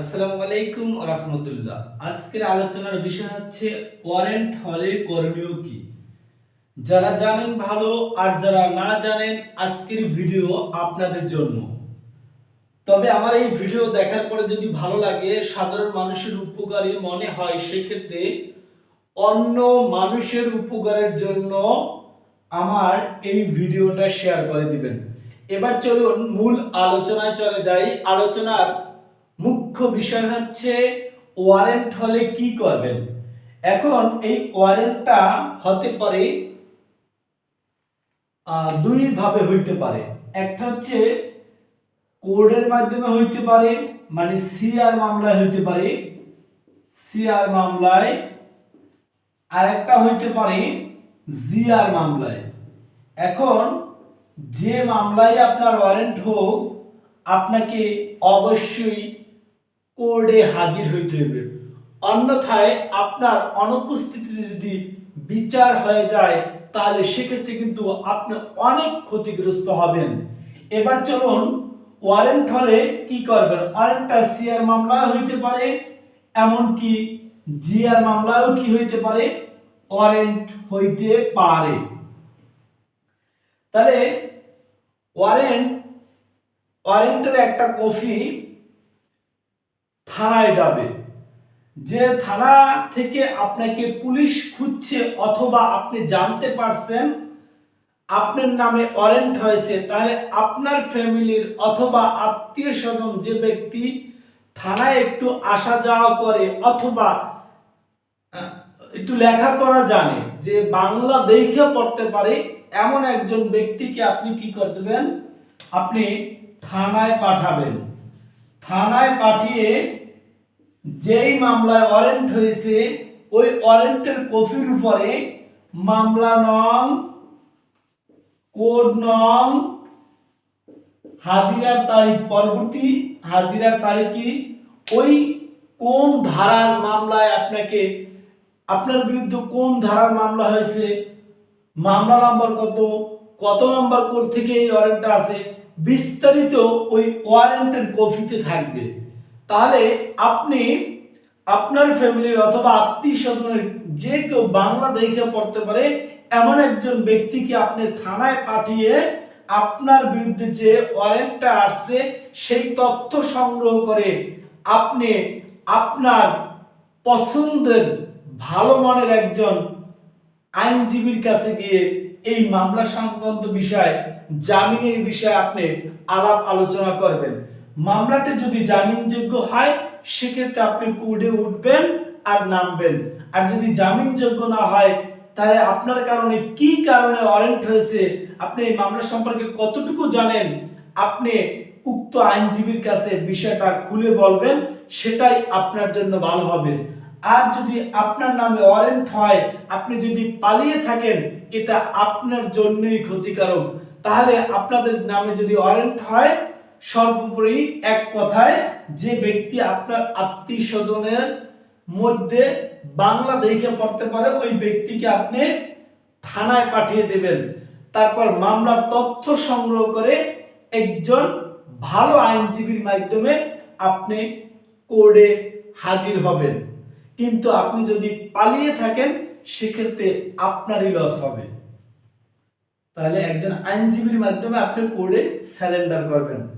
আসসালামু আলাইকুম রহমতুল্লাহ। আজকের আলোচনার বিষয় হচ্ছে ওয়ারেন্ট হলে করণীয় কি? যারা জানেন ভালো আর যারা না জানেন, আজকের ভিডিও আপনাদের জন্য। তবে আমার এই ভিডিও দেখার পরে যদি ভালো লাগে, সাধারণ মানুষের উপকারী মনে হয়, সেক্ষেত্রে অন্য মানুষের উপকারের জন্য আমার এই ভিডিওটা শেয়ার করে দিবেন। এবার চলুন মূল আলোচনায় চলে যাই। আলোচনার মুখ্য বিষয় হচ্ছে ওয়ারেন্ট হলে কি করবেন? এখন এই ওয়ারেন্টটা হতে পারে আহ, দুই ভাবে হইতে পারে। একটা হচ্ছে কোর্টের মাধ্যমে হইতে পারে মানে সিআর মামলায় হইতে পারে। সিআর মামলায় আর একটা হইতে পারে জিআর মামলায়। এখন যে মামলায় আপনার ওয়ারেন্ট হোক আপনাকে অবশ্যই কোর্টে হাজির হইতে হবে অন্যথায় আপনার অনুপস্থিতিতে যদি বিচার হয়ে যায়, তাহলে সেক্ষেত্রে কিন্তু আপনি অনেক ক্ষতিগ্রস্ত হবেন। এবার চলুন, ওয়ারেন্ট হলে কি করবেন? ওয়ারেন্টটা সিআর মামলা হইতে পারে, এমনকি জিআর মামলাও কি হইতে পারে? ওয়ারেন্ট হইতে পারে। তাহলে ওয়ারেন্ট, ওয়ারেন্টের একটা কপি থানায় যাবে। যে থানা থেকে আপনাকে পুলিশ খুঁজছে অথবা আপনি জানতে পারছেন, আপনার নামে ওয়ারেন্ট হয়েছে, তাহলে আপনার ফ্যামিলির অথবা আত্মীয় স্বজন যে ব্যক্তি থানায় একটু আসা যাওয়া করে অথবা একটু লেখাপড়া জানে, যে বাংলা দেখে পড়তে পারে, এমন একজন ব্যক্তিকে আপনি কি করে দেবেন? আপনি থানায় পাঠাবেন। থানায় পাঠিয়ে যেই মামলায় ওয়ারেন্ট হয়েছে, ওই ওয়ারেন্টের কপির উপরে মামলা নং, কোড নং, হাজিরার তারিখ, পরবর্তী হাজিরার তারিখই ওই কোন ধারার মামলায় আপনাকে, আপনার বিরুদ্ধে কোন ধারার মামলা হয়েছে, মামলা নাম্বার কত কত নম্বর কোর্ট থেকে এই ওয়ারেন্টটা আছে বিস্তারিত ওই ওয়ারেন্টের কপিতে থাকবে। তাহলে আপনি আপনার ফ্যামিলির অথবা আত্মীয় স্বজনের যে কেউ বাংলা দেখে পড়তে পারে, এমন একজন ব্যক্তিকে আপনি থানায় পাঠিয়ে আপনার বিরুদ্ধে যে ওয়ারেন্টটা আসছে, সেই তথ্য সংগ্রহ করে আপনি আপনার পছন্দের, ভালো মনের একজন আইনজীবীর কাছে গিয়ে এই মামলা সংক্রান্ত বিষয়, জামিনের বিষয়ে আপনি আলাপ আলোচনা করবেন। মামলাটি যদি জামিনযোগ্য হয়, সেক্ষেত্রে আপনি কোর্টে উঠবেন আর নামবেন। আর যদি জামিনযোগ্য না হয়, তাহলে আপনার কারণে কি কারণে ওয়ারেন্ট হয়েছে, আপনি এই মামলা সম্পর্কে কতটুকু জানেন, আপনি উক্ত আইনজীবীর কাছে বিষয়টা খুলে বলবেন, সেটাই আপনার জন্য ভালো হবে। আর যদি আপনার নামে ওয়ারেন্ট হয়, আপনি যদি পালিয়ে থাকেন, এটা আপনার জন্যই ক্ষতিকারক। তাহলে আপনাদের নামে যদি ওয়ারেন্ট হয় সর্বোপরি এক কথায় যে ব্যক্তি আপনার আত্মীয় স্বজনের মধ্যে বাংলা দেখে পড়তে পারে, ওই ব্যক্তিকে আপনি থানায় পাঠিয়ে দেবেন। তারপর মামলার তথ্য সংগ্রহ করে একজন ভালো আইনজীবীর মাধ্যমে আপনি কোর্টে হাজির হবেন। কিন্তু আপনি যদি পালিয়ে থাকেন, সেক্ষেত্রে আপনারই লস হবে। তাহলে একজন আইনজীবীর মাধ্যমে আপনি কোর্টে স্যালেন্ডার করবেন।